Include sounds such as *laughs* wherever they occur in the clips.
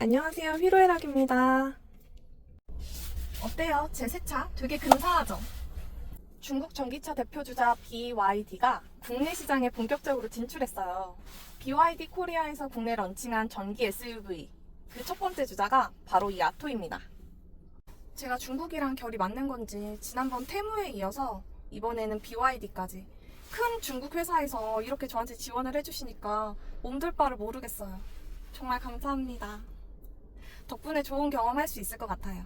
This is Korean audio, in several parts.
안녕하세요. 휘로애락입니다. 어때요? 제새차 되게 근사하죠? 중국 전기차 대표주자 BYD가 국내 시장에 본격적으로 진출했어요. BYD 코리아에서 국내 런칭한 전기 SUV 그 첫 번째 주자가 바로 이 아토입니다. 제가 중국이랑 결이 맞는 건지 지난번 테무에 이어서 이번에는 BYD까지 큰 중국 회사에서 이렇게 저한테 지원을 해주시니까 몸둘 바를 모르겠어요. 정말 감사합니다. 덕분에 좋은 경험할 수 있을 것 같아요.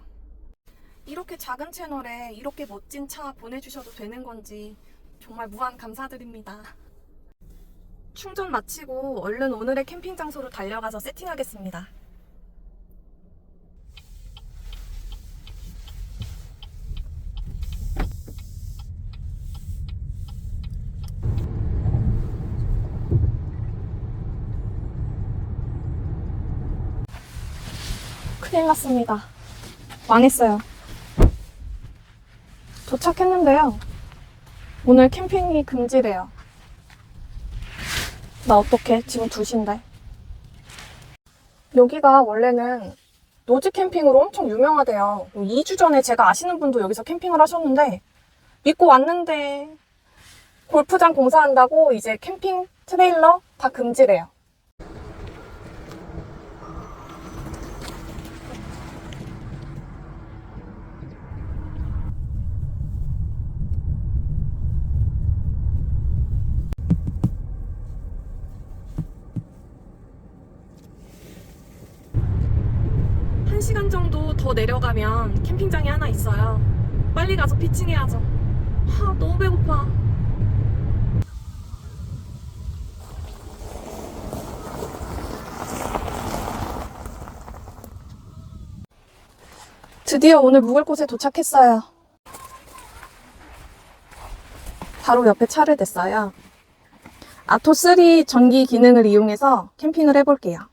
이렇게 작은 채널에 이렇게 멋진 차 보내주셔도 되는 건지 정말 무한 감사드립니다. 충전 마치고 얼른 오늘의 캠핑 장소로 달려가서 세팅하겠습니다. 큰일 났습니다. 망했어요. 도착했는데요. 오늘 캠핑이 금지래요. 나 어떡해? 지금 2시인데. 여기가 원래는 노지 캠핑으로 엄청 유명하대요. 2주 전에 제가 아시는 분도 여기서 캠핑을 하셨는데 믿고 왔는데 골프장 공사한다고 이제 캠핑 트레일러 다 금지래요. 한 시간 정도 더 내려가면 캠핑장이 하나 있어요. 빨리 가서 피칭해야죠. 하, 너무 배고파. 드디어 오늘 묵을 곳에 도착했어요. 바로 옆에 차를 댔어요. 아토3 전기 기능을 이용해서 캠핑을 해볼게요.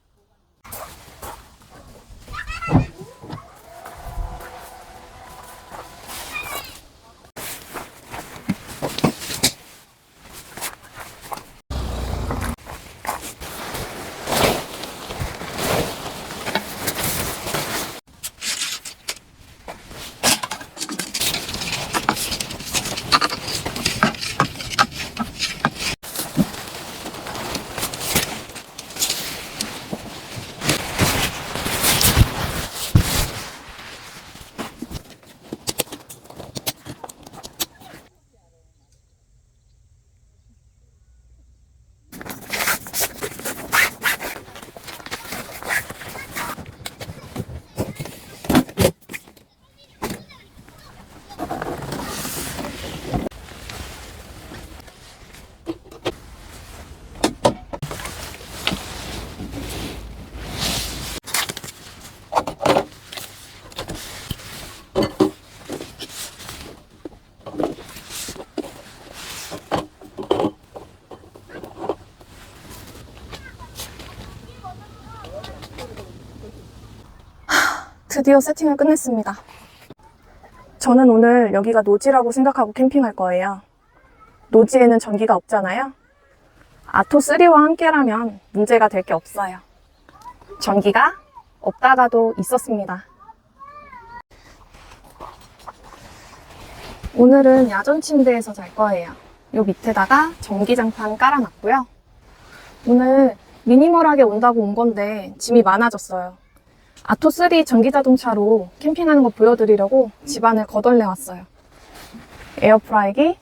드디어 세팅을 끝냈습니다. 저는 오늘 여기가 노지라고 생각하고 캠핑할 거예요. 노지에는 전기가 없잖아요. 아토3와 함께라면 문제가 될 게 없어요. 전기가 없다가도 있었습니다. 오늘은 야전 침대에서 잘 거예요. 요 밑에다가 전기장판 깔아놨고요. 오늘 미니멀하게 온다고 온 건데 짐이 많아졌어요. 아토3 전기자동차로 캠핑하는 거 보여드리려고 집안을 거덜내 왔어요. 에어프라이기,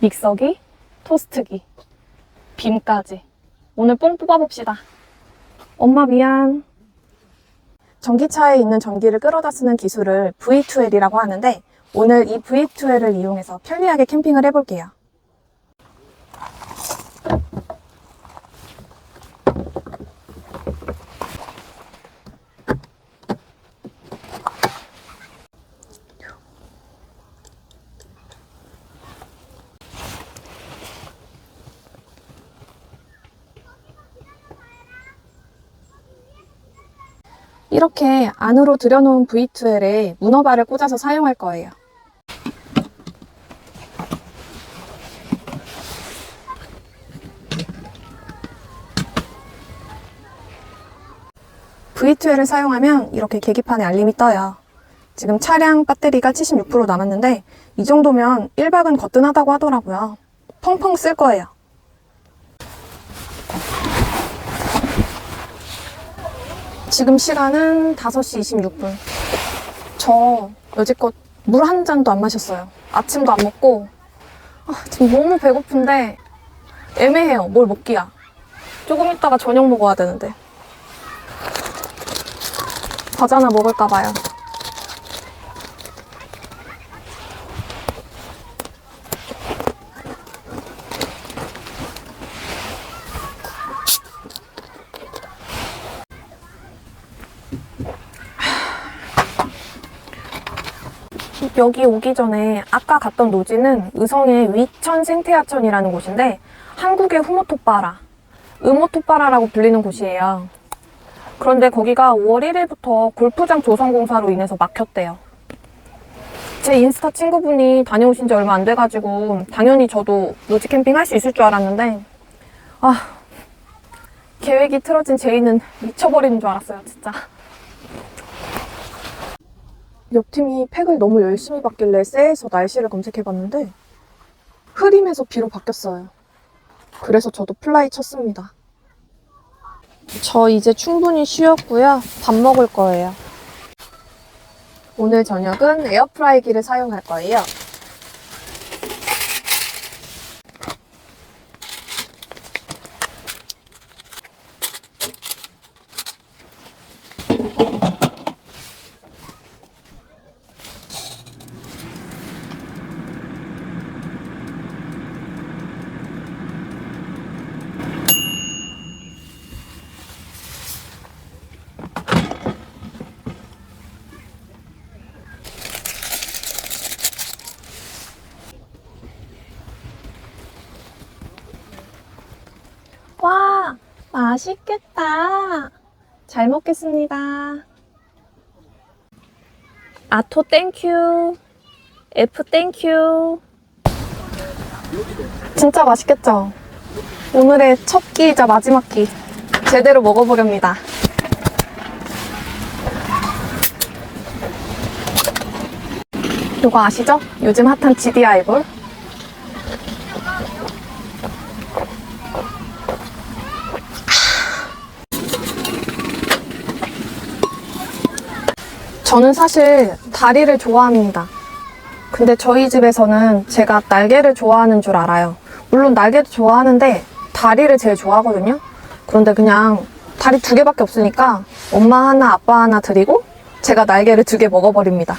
믹서기, 토스트기, 빔까지. 오늘 뽕 뽑아봅시다. 엄마 미안. 전기차에 있는 전기를 끌어다 쓰는 기술을 V2L이라고 하는데 오늘 이 V2L을 이용해서 편리하게 캠핑을 해볼게요. 이렇게 안으로 들여놓은 V2L에 문어발을 꽂아서 사용할 거예요. V2L을 사용하면 이렇게 계기판에 알림이 떠요. 지금 차량 배터리가 76% 남았는데 이 정도면 1박은 거뜬하다고 하더라고요. 펑펑 쓸 거예요. 지금 시간은 5시 26분. 저 여지껏 물 한 잔도 안 마셨어요. 아침도 안 먹고. 아, 지금 너무 배고픈데 애매해요. 뭘 먹기야. 조금 있다가 저녁 먹어야 되는데. 과자나 먹을까봐요. 여기 오기 전에 아까 갔던 노지는 의성의 위천 생태하천이라는 곳인데 한국의 후모토빠라, 음모토빠라라고 불리는 곳이에요. 그런데 거기가 5월 1일부터 골프장 조성공사로 인해서 막혔대요. 제 인스타 친구분이 다녀오신 지 얼마 안 돼가지고 당연히 저도 노지 캠핑 할 수 있을 줄 알았는데 아 계획이 틀어진 제이는 미쳐버리는 줄 알았어요 진짜. 옆팀이 팩을 너무 열심히 받길래 쎄해서 날씨를 검색해봤는데 흐림에서 비로 바뀌었어요. 그래서 저도 플라이 쳤습니다. 저 이제 충분히 쉬었고요. 밥 먹을 거예요. 오늘 저녁은 에어프라이기를 사용할 거예요. 와, 맛있겠다. 잘 먹겠습니다. 아토 땡큐. F 땡큐. 진짜 맛있겠죠? 오늘의 첫 끼이자 마지막 끼. 제대로 먹어보렵니다. 이거 아시죠? 요즘 핫한 GD 아이볼. 저는 사실 다리를 좋아합니다. 근데 저희 집에서는 제가 날개를 좋아하는 줄 알아요. 물론 날개도 좋아하는데 다리를 제일 좋아하거든요. 그런데 그냥 다리 두 개밖에 없으니까 엄마 하나, 아빠 하나 드리고 제가 날개를 두 개 먹어버립니다.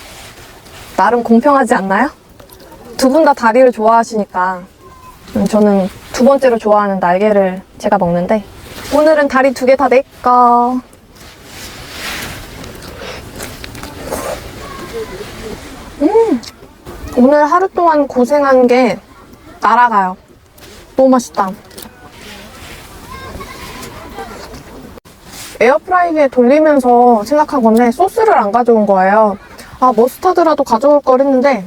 나름 공평하지 않나요? 두 분 다 다리를 좋아하시니까 음, 저는 두 번째로 좋아하는 날개를 제가 먹는데 오늘은 다리 두 개 다 내 거. 오늘 하루 동안 고생한 게 날아가요. 너무 맛있다. 에어프라이기에 돌리면서 생각한 건데 소스를 안 가져온 거예요. 아 머스타드라도 가져올 걸 했는데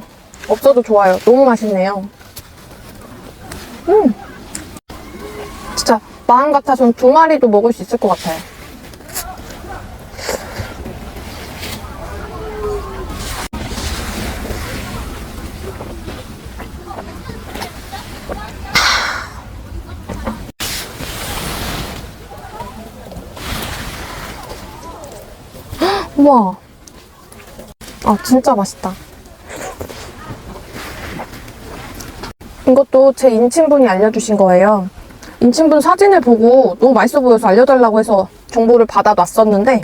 없어도 좋아요. 너무 맛있네요. 음, 진짜 마음 같아선 두 마리도 먹을 수 있을 것 같아요. 우와. 아, 진짜 맛있다. 이것도 제 인친분이 알려주신 거예요. 인친분 사진을 보고 너무 맛있어 보여서 알려달라고 해서 정보를 받아놨었는데,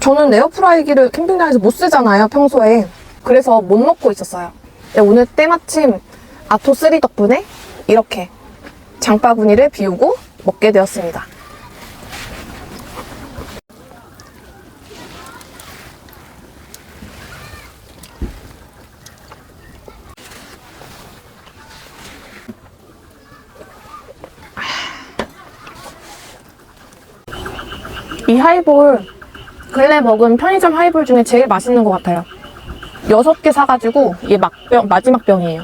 저는 에어프라이기를 캠핑장에서 못 쓰잖아요, 평소에. 그래서 못 먹고 있었어요. 오늘 때마침 아토3 덕분에 이렇게 장바구니를 비우고 먹게 되었습니다. 이 하이볼 근래 먹은 편의점 하이볼 중에 제일 맛있는 것 같아요. 여섯 개 사가지고 이게 막병 마지막 병이에요.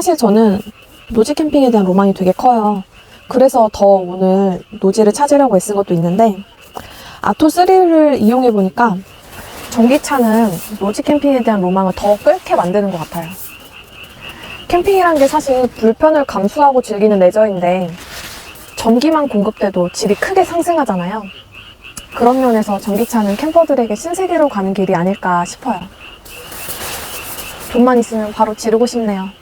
사실 저는 노지 캠핑에 대한 로망이 되게 커요. 그래서 더 오늘 노지를 찾으려고 애쓴 것도 있는데 아토3를 이용해 보니까 전기차는 노지 캠핑에 대한 로망을 더 끓게 만드는 것 같아요. 캠핑이란 게 사실 불편을 감수하고 즐기는 레저인데 전기만 공급돼도 질이 크게 상승하잖아요. 그런 면에서 전기차는 캠퍼들에게 신세계로 가는 길이 아닐까 싶어요. 돈만 있으면 바로 지르고 싶네요.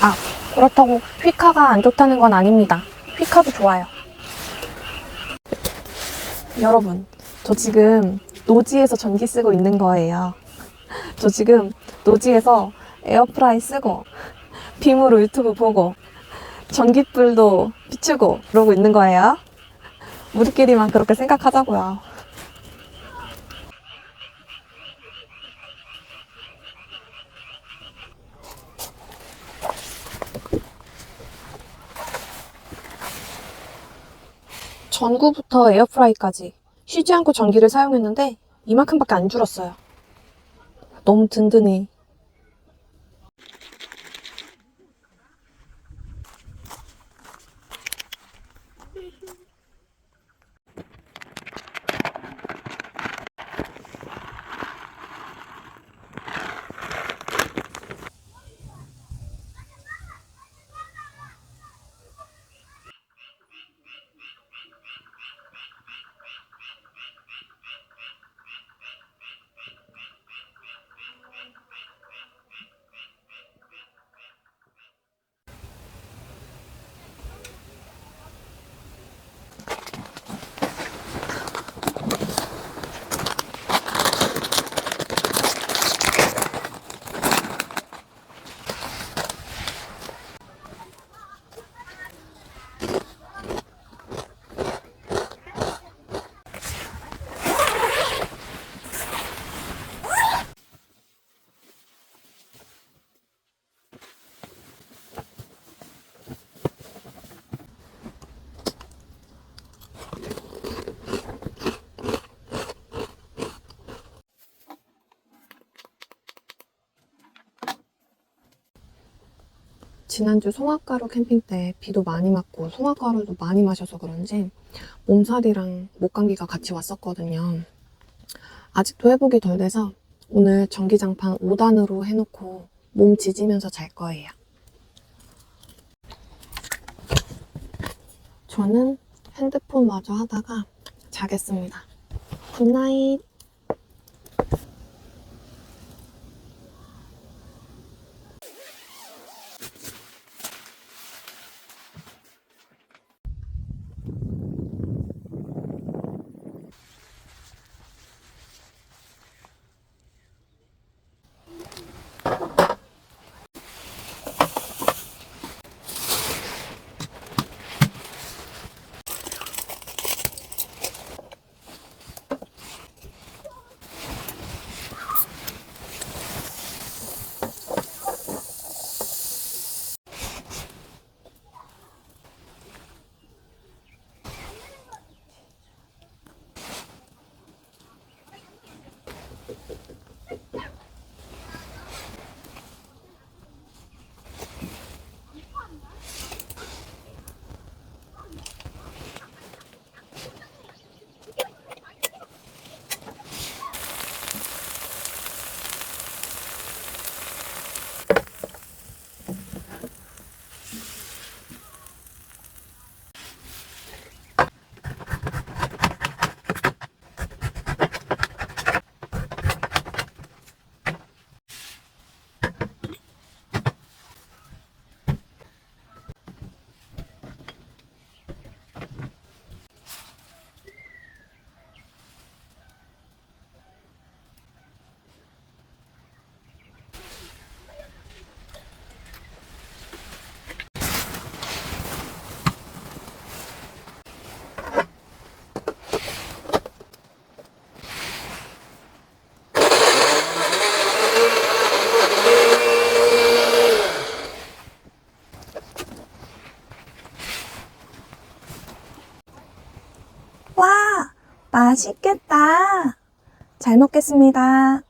아, 그렇다고 휘카가 안 좋다는 건 아닙니다. 휘카도 좋아요. 여러분, 저 지금 노지에서 전기 쓰고 있는 거예요. 저 지금 노지에서 에어프라이 쓰고 빔으로 유튜브 보고 전기불도 비추고 그러고 있는 거예요. 우리끼리만 그렇게 생각하자고요. 전구부터 에어프라이까지 쉬지 않고 전기를 사용했는데 이만큼밖에 안 줄었어요. 너무 든든해. 지난주 송악가루 캠핑 때 비도 많이 맞고 송악가루도 많이 마셔서 그런지 몸살이랑 목감기가 같이 왔었거든요. 아직도 회복이 덜 돼서 오늘 전기장판 5단으로 해놓고 몸 지지면서 잘 거예요. 저는 핸드폰 마저 하다가 자겠습니다. 굿나잇. 맛있겠다. 잘 먹겠습니다.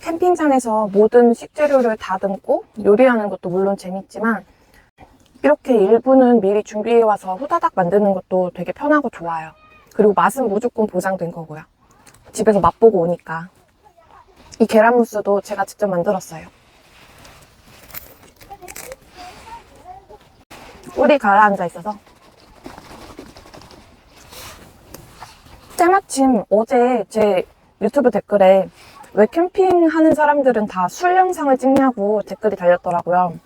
캠핑장에서 모든 식재료를 다듬고 요리하는 것도 물론 재밌지만 이렇게 일부는 미리 준비해와서 후다닥 만드는 것도 되게 편하고 좋아요. 그리고 맛은 무조건 보장된 거고요. 집에서 맛보고 오니까. 이 계란 무스도 제가 직접 만들었어요. 꿀이 가라앉아 있어서. 때마침 어제 제 유튜브 댓글에 왜 캠핑하는 사람들은 다 술 영상을 찍냐고 댓글이 달렸더라고요.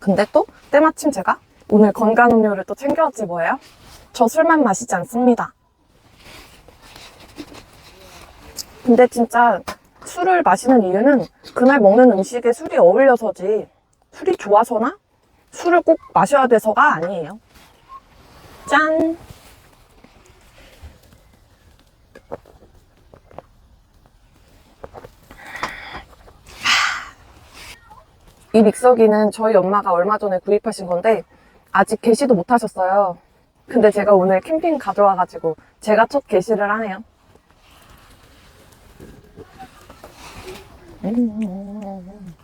근데 또 때마침 제가 오늘 건강 음료를 또 챙겨왔지 뭐예요? 저 술만 마시지 않습니다. 근데 진짜 술을 마시는 이유는 그날 먹는 음식에 술이 어울려서지 술이 좋아서나 술을 꼭 마셔야 돼서가 아니에요. 짠! 이 믹서기는 저희 엄마가 얼마 전에 구입하신 건데 아직 개시도 못 하셨어요. 근데 제가 오늘 캠핑 가져와가지고 제가 첫 개시를 하네요. 음.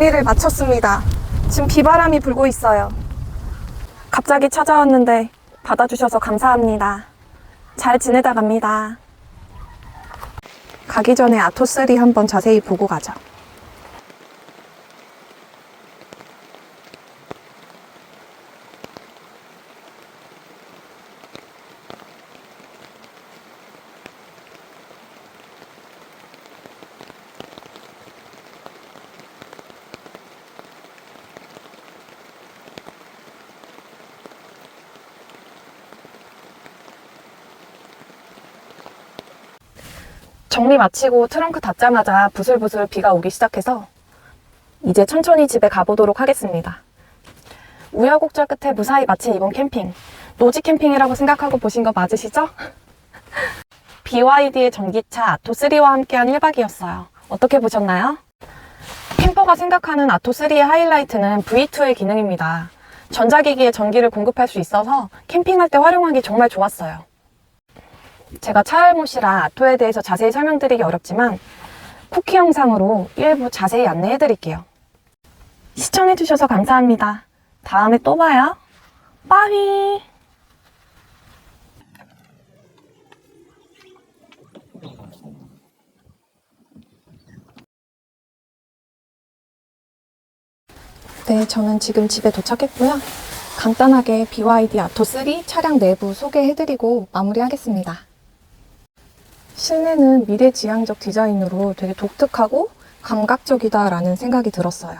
정리를 마쳤습니다. 지금 비바람이 불고 있어요. 갑자기 찾아왔는데 받아주셔서 감사합니다. 잘 지내다 갑니다. 가기 전에 아토3 한번 자세히 보고 가죠. 정리 마치고 트렁크 닫자마자 부슬부슬 비가 오기 시작해서 이제 천천히 집에 가보도록 하겠습니다. 우여곡절 끝에 무사히 마친 이번 캠핑. 노지 캠핑이라고 생각하고 보신 거 맞으시죠? *laughs* BYD의 전기차 아토3와 함께한 1박이었어요. 어떻게 보셨나요? 캠퍼가 생각하는 아토3의 하이라이트는 V2의 기능입니다. 전자기기에 전기를 공급할 수 있어서 캠핑할 때 활용하기 정말 좋았어요. 제가 차알못이라 아토에 대해서 자세히 설명드리기 어렵지만 쿠키 영상으로 일부 자세히 안내해 드릴게요. 시청해 주셔서 감사합니다. 다음에 또 봐요. 빠이! 네, 저는 지금 집에 도착했고요. 간단하게 BYD 아토3 차량 내부 소개해드리고 마무리하겠습니다. 실내는 미래지향적 디자인으로 되게 독특하고 감각적이다라는 생각이 들었어요.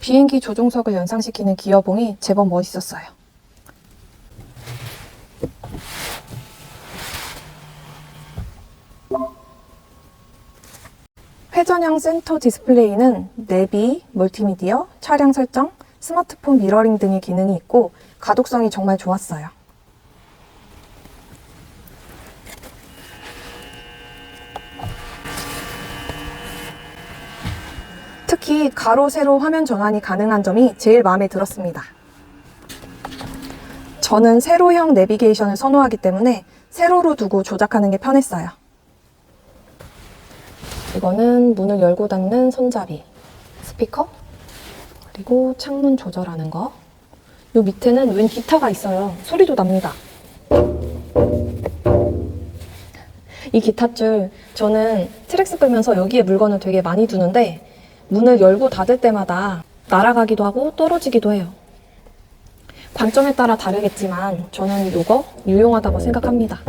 비행기 조종석을 연상시키는 기어봉이 제법 멋있었어요. 회전형 센터 디스플레이는 내비, 멀티미디어, 차량 설정, 스마트폰 미러링 등의 기능이 있고 가독성이 정말 좋았어요. 특히 가로, 세로 화면 전환이 가능한 점이 제일 마음에 들었습니다. 저는 세로형 내비게이션을 선호하기 때문에 세로로 두고 조작하는 게 편했어요. 이거는 문을 열고 닫는 손잡이, 스피커, 그리고 창문 조절하는 거. 요 밑에는 웬 기타가 있어요. 소리도 납니다. 이 기타줄 저는 트랙스 끌면서 여기에 물건을 되게 많이 두는데 문을 열고 닫을 때마다 날아가기도 하고 떨어지기도 해요. 관점에 따라 다르겠지만 저는 이거 유용하다고 생각합니다.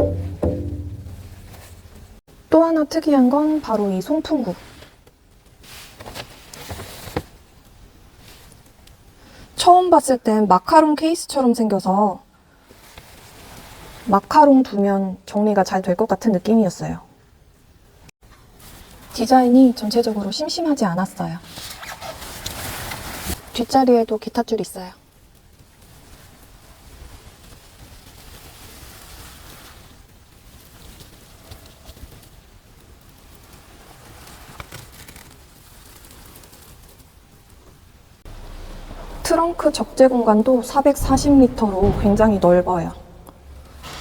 또 하나 특이한 건 바로 이 송풍구. 처음 봤을 땐 마카롱 케이스처럼 생겨서 마카롱 두면 정리가 잘 될 것 같은 느낌이었어요. 디자인이 전체적으로 심심하지 않았어요. 뒷자리에도 기타줄 있어요. 트렁크 적재 공간도 440리터로 굉장히 넓어요.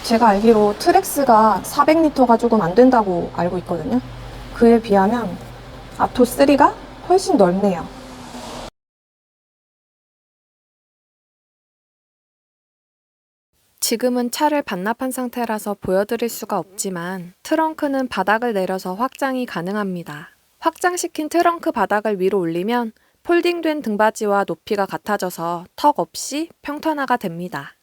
제가 알기로 트렉스가 400리터가 조금 안 된다고 알고 있거든요. 그에 비하면 아토 3가 훨씬 넓네요. 지금은 차를 반납한 상태라서 보여드릴 수가 없지만 트렁크는 바닥을 내려서 확장이 가능합니다. 확장시킨 트렁크 바닥을 위로 올리면 폴딩된 등받이와 높이가 같아져서 턱 없이 평탄화가 됩니다.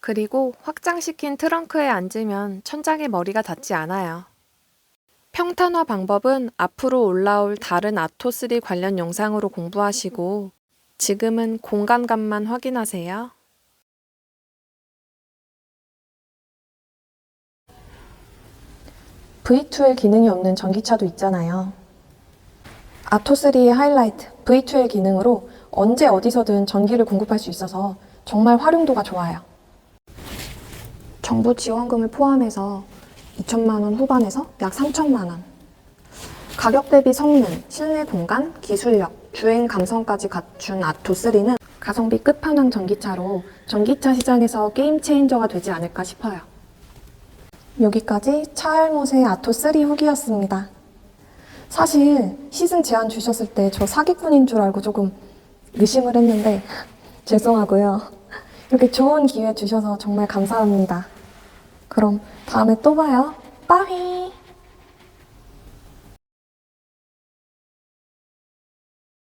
그리고 확장시킨 트렁크에 앉으면 천장에 머리가 닿지 않아요. 평탄화 방법은 앞으로 올라올 다른 아토3 관련 영상으로 공부하시고 지금은 공간감만 확인하세요. V2L 기능이 없는 전기차도 있잖아요. 아토3의 하이라이트 V2L 기능으로 언제 어디서든 전기를 공급할 수 있어서 정말 활용도가 좋아요. 정부 지원금을 포함해서 2천만 원 후반에서 약 3천만 원. 가격 대비 성능, 실내 공간, 기술력, 주행 감성까지 갖춘 아토3는 가성비 끝판왕 전기차로 전기차 시장에서 게임 체인저가 되지 않을까 싶어요. 여기까지 차알못의 아토3 후기였습니다. 사실 시승 제안 주셨을 때 저 사기꾼인 줄 알고 조금 의심을 했는데 *laughs* 죄송하고요. 이렇게 좋은 기회 주셔서 정말 감사합니다. 그럼 다음에 또 봐요. 빠휘!